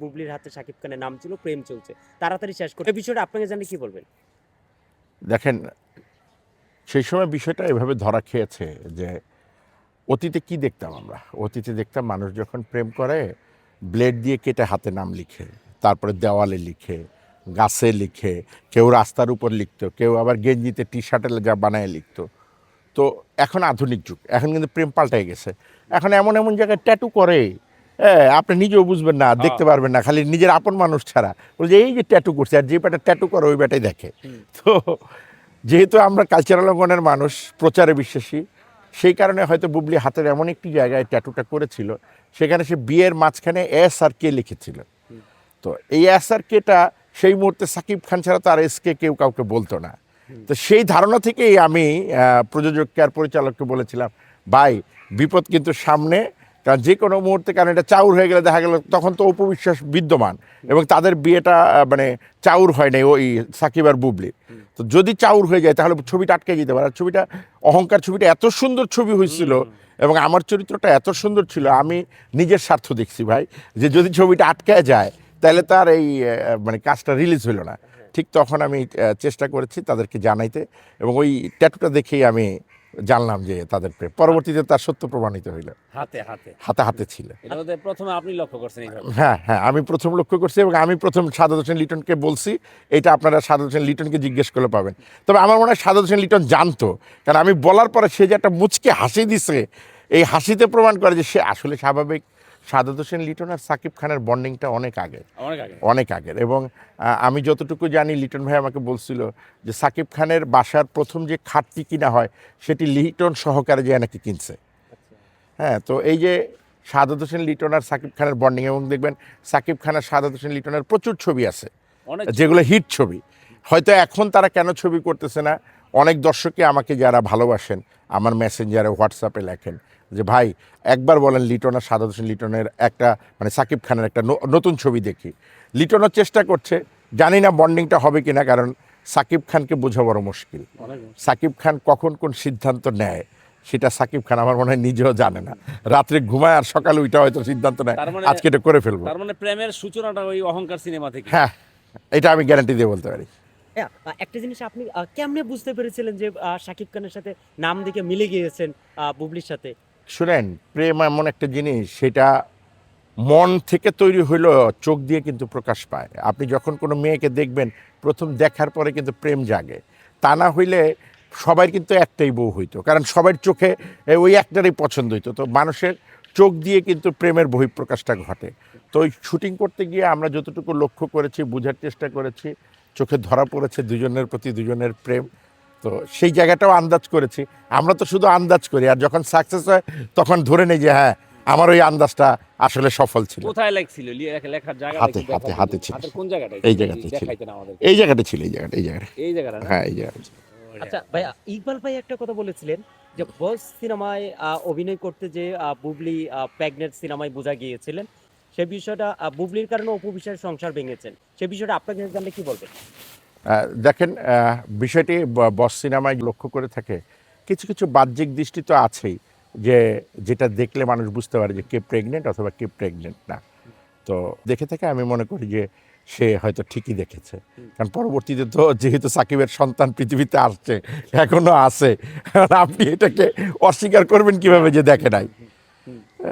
বুবলির হাতে শাকিব খানের নাম ছিল, প্রেম চলছে। তাড়াতাড়ি শেষ করে। বিষয়টা আপনাকে জানলে কি বলবেন? দেখেন, সেই সময় বিষয়টা এভাবে ধরা খেয়েছে যে অতীতে কি দেখতাম আমরা? অতীতে দেখতাম মানুষ যখন প্রেম করে, ব্লেড দিয়ে কেটে হাতে নাম লিখে, তারপরে দেওয়ালে লিখে, গাছে লিখে, কেউ রাস্তার উপর লিখতো, কেউ আবার গেঞ্জিতে টি শার্টে যা বানায় লিখতো। তো এখন আধুনিক যুগ, এখন কিন্তু প্রেম পাল্টাই গেছে। এখন এমন এমন জায়গায় ট্যাটু করে হ্যাঁ আপনি নিজেও বুঝবেন না দেখতে পারবেন না খালি নিজের আপন মানুষ ছাড়া। বলছে এই যে ট্যাটু করছে আর যে ব্যাটা ট্যাটু করে ওই ব্যাটাই দেখে। তো যেহেতু আমরা কালচারাল অঙ্গনের মানুষ প্রচারে বিশ্বাসী সেই কারণে হয়তো বুবলি হাতের এমন একটি জায়গায় ট্যাটুটা করেছিল সেখানে সে বিয়ের মাঝখানে এস আর কে লিখেছিল। তো এই এস আর কেটা সেই মুহূর্তে সাকিব খান ছাড়া তো আর এস কে কেউ কাউকে বলতো না। তো সেই ধারণা থেকেই আমি প্রযোজককে আর পরিচালককে বলেছিলাম ভাই বিপদ কিন্তু সামনে কারণ যে কোনো মুহূর্তে কারণ এটা চাউর হয়ে গেলে দেখা গেল তখন তো অপবিশ্বাস বিদ্যমান এবং তাদের বিয়েটা মানে চাউর হয় নাই ওই সাকিব আর বুবলির তো যদি চাউর হয়ে যায় তাহলে ছবিটা আটকে যেতে পারে। আর ছবিটা, অহংকার ছবিটা এত সুন্দর ছবি হয়েছিল এবং আমার চরিত্রটা এত সুন্দর ছিল, আমি নিজের স্বার্থ দেখছি ভাই, যে যদি ছবিটা আটকে যায় তাহলে তার এই মানে কাজটা রিলিজ হলো না। ঠিক তখন আমি চেষ্টা করেছি তাদেরকে জানাইতে এবং ওই ট্যাটুটা দেখেই আমি জানলাম যে তাদের প্রেম। পরবর্তীতে তার সত্য প্রমাণিত হইল। হাতে হাতে। হাতে হাতে ছিল। প্রথমে আপনি লক্ষ্য করছেন হ্যাঁ হ্যাঁ আমি প্রথম লক্ষ্য করছি এবং আমি প্রথম সাদাত হোসেন লিটনকে বলছি এটা আপনারা সাদা হোসেন লিটনকে জিজ্ঞেস করলে পাবেন। তবে আমার মনে হয় সাদাত হোসেন লিটন জানতো কারণ আমি বলার পরে সে যে একটা মুচকে হাসি দিছে এই হাসিতে প্রমাণ করে যে সে আসলে স্বাভাবিক সাদাত হোসেন লিটন আর সাকিব খানের বন্ডিংটা অনেক আগে অনেক আগের। এবং আমি যতটুকু জানি লিটন ভাই আমাকে বলছিল যে সাকিব খানের বাসার প্রথম যে খাটটি কিনা হয় সেটি লিটন সহকারে যে নাকি কিনছে। হ্যাঁ তো এই যে সাদাত হোসেন লিটন আর সাকিব খানের বন্ডিং এবং দেখবেন সাকিব খান আর সাদাত হোসেন লিটনের প্রচুর ছবি আছে যেগুলো হিট ছবি। হয়তো এখন তারা কেন ছবি করতেছে না? অনেক দর্শকই আমাকে যারা ভালোবাসেন আমার মেসেঞ্জারে হোয়াটসঅ্যাপে লেখেন যে ভাই একবার বলেন লিটন আর সাদাত হোসেন লিটনের একটা মানে সাকিব খানের একটা নতুন ছবি দেখি। লিটনও চেষ্টা করছে জানি না বন্ডিংটা হবে কিনা কারণ সাকিব খানকে বোঝা বড় মুশকিল। সাকিব খান কখন কোন সিদ্ধান্ত নেয় সেটা সাকিব খান আমার মনে হয় নিজেও জানে না। রাত্রে ঘুমায় আর সকালে ওইটা হয়তো সিদ্ধান্ত নেয় মানে- আজকে এটা করে ফেলব। তার মানে প্রেমের সূচনাটা ওই অহংকার সিনেমা থেকে। হ্যাঁ এটা আমি গ্যারান্টি দিয়ে বলতে পারি। হ্যাঁ, একটা জিনিস আপনি কেমনে বুঝতে পেরেছিলেন যে আহ, শাকিব খানের সাথে নাম দেখে মিলে গিয়েছেন আহ, বুবলির সাথে? শুনেন, প্রেম এমন একটা জিনিস, সেটা মন থেকে তৈরি হইলেও চোখ দিয়ে কিন্তু প্রকাশ পায়। আপনি যখন কোনো মেয়েকে দেখবেন, প্রথম দেখার পরে কিন্তু প্রেম জাগে। তা না হইলে সবাই কিন্তু একটাই বউ হইতো, কারণ সবার চোখে ওই একটারই পছন্দ হইতো। তো মানুষের চোখ দিয়ে কিন্তু প্রেমের বহিঃপ্রকাশটা ঘটে। তো ওই শুটিং করতে গিয়ে আমরা যতটুকু লক্ষ্য করেছি, বোঝার চেষ্টা করেছি, চোখে ধরা পড়েছে দুজনের প্রতি দুজনের প্রেম। তো সেই জায়গাটাও আন্দাজ করেছি। আমরা তো শুধু আন্দাজ করি আর যখন সাকসেস হয় তখন ধরে নেই যে হ্যাঁ আমার ওই আন্দাজটা আসলে সফল ছিল। কোথায় লেখছিল লেখার জায়গা হাতে, হাতে, হাতে ছিল। কোন জায়গাটা? এই জায়গাতে ছিল। এই জায়গাটা ছিল এই জায়গাটা এই জায়গাটা। এই জায়গাটা হ্যাঁ এই জায়গাটা আচ্ছা ভাই ইকবাল ভাই একটা কথা বলেছিলেন যে বস সিনেমায় আহ, অভিনয় করতে যে আহ, বুবলি প্রেগনেন্ট সিনেমায় বোঝা গিয়েছিলেন সে বিষয়টা বুবলির কারণে অপবিশ্বাসের সংসার ভেঙেছেন। সে বিষয়টা আপনাকে জানলে কি বলবেন? দেখেন বিষয়টি বস সিনেমায় লক্ষ্য করে থাকে, কিছু কিছু বাহ্যিক দৃষ্টি তো আছেই যে যেটা দেখলে মানুষ বুঝতে পারে যে কে প্রেগনেন্ট অথবা কে প্রেগনেন্ট না। তো দেখে থেকে, আমি মনে করি যে সে হয়তো ঠিকই দেখেছে। কারণ পরবর্তীতে তো যেহেতু সাকিবের সন্তান পৃথিবীতে আসছে, এখনও আছে আপনি এটাকে অস্বীকার করবেন কীভাবে যে দেখে নাই?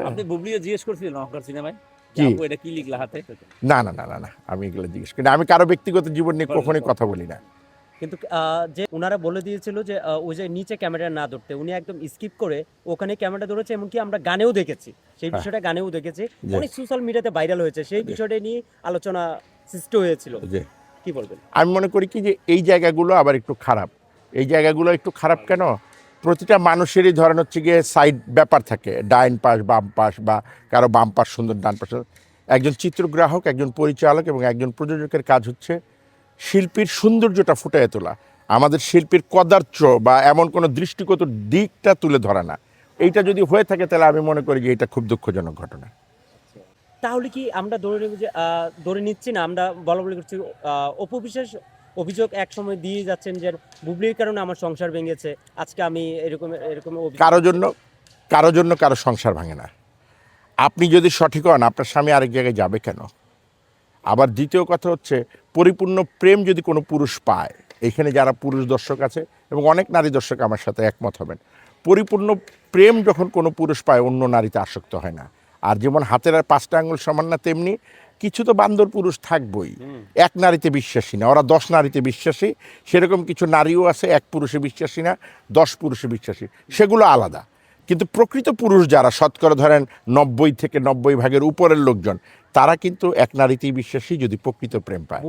আপনি বুবলিও জিজ্ঞেস করছিলেন অহংকার সিনেমায়? আপু এটা কি লিখলা হাতে? না না না না না আমি এগুলো জিজ্ঞেস করি আমি কারও ব্যক্তিগত জীবন নিয়ে কখনোই কথা বলি না। কিন্তু যে ওনারা বলে দিয়েছিল যে ওই যে নিচে ক্যামেরা না ধরতে উনি একদম স্কিপ করে ওখানে ক্যামেরা ধরেছে এমনকি আমরা গানেও দেখেছি। সেই হ্যাঁ। বিষয়টা গানেও দেখেছি। অনেক সোশ্যাল মিডিয়াতে ভাইরাল হয়েছে। সেই বিষয়টা নিয়ে আলোচনা সৃষ্টি হয়েছিল। যে কি বলবেন? আমি মনে করি কি যে এই জায়গাগুলো আবার একটু খারাপ। এই জায়গাগুলো একটু খারাপ কেন? প্রতিটা মানুষেরই ধরেন হচ্ছে গিয়ে সাইড ব্যাপার থাকে। ডাইন পাশ বাম পাশ বা কারও বাম পাশ সুন্দর ডান পাশ একজন চিত্রগ্রাহক একজন পরিচালক এবং একজন প্রযোজকের কাজ হচ্ছে শিল্পীর সৌন্দর্যটা ফুটিয়ে তোলা। আমাদের শিল্পীর কদার্থ বা এমন কোনো দৃষ্টিগত দিকটা তুলে ধরা না। এইটা যদি হয়ে থাকে তাহলে আমি মনে করি যে এটা খুব দুঃখজনক ঘটনা। তাহলে কি আমরা ধরে নেব যে ধরে নিচ্ছি না আমরা বলা বলি করছি আহ, অপু বিশ্বাস অভিযোগ এক সময় দিয়ে যাচ্ছেন যে বুবলির কারণে আমার সংসার ভেঙেছে। আজকে আমি এরকম এরকম কারও জন্য কারও জন্য কারও সংসার ভাঙে না। আপনি যদি সঠিক হন, আপনার স্বামী আরেক জায়গায় যাবে কেন? আবার দ্বিতীয় কথা হচ্ছে, পরিপূর্ণ প্রেম যদি কোনো পুরুষ পায়, এখানে যারা পুরুষ দর্শক আছে এবং অনেক নারী দর্শক আমার সাথে একমত হবেন, পরিপূর্ণ প্রেম যখন কোনো পুরুষ পায়, অন্য নারীতে আসক্ত হয় না। আর যেমন হাতের আর পাঁচটা আঙুল সমান না, তেমনি কিছু তো বান্দর পুরুষ থাকবই। এক নারীতে বিশ্বাসী না ওরা দশ নারীতে বিশ্বাসী সেরকম কিছু নারীও আছে এক পুরুষে বিশ্বাসী না দশ পুরুষে বিশ্বাসী সেগুলো আলাদা। কিন্তু প্রকৃত পুরুষ যারা শতকরা ধরেন নব্বই থেকে নব্বই ভাগের উপরের লোকজন তারা কিন্তু এক নারীতেই বিশ্বাসী যদি প্রকৃত প্রেম পায়।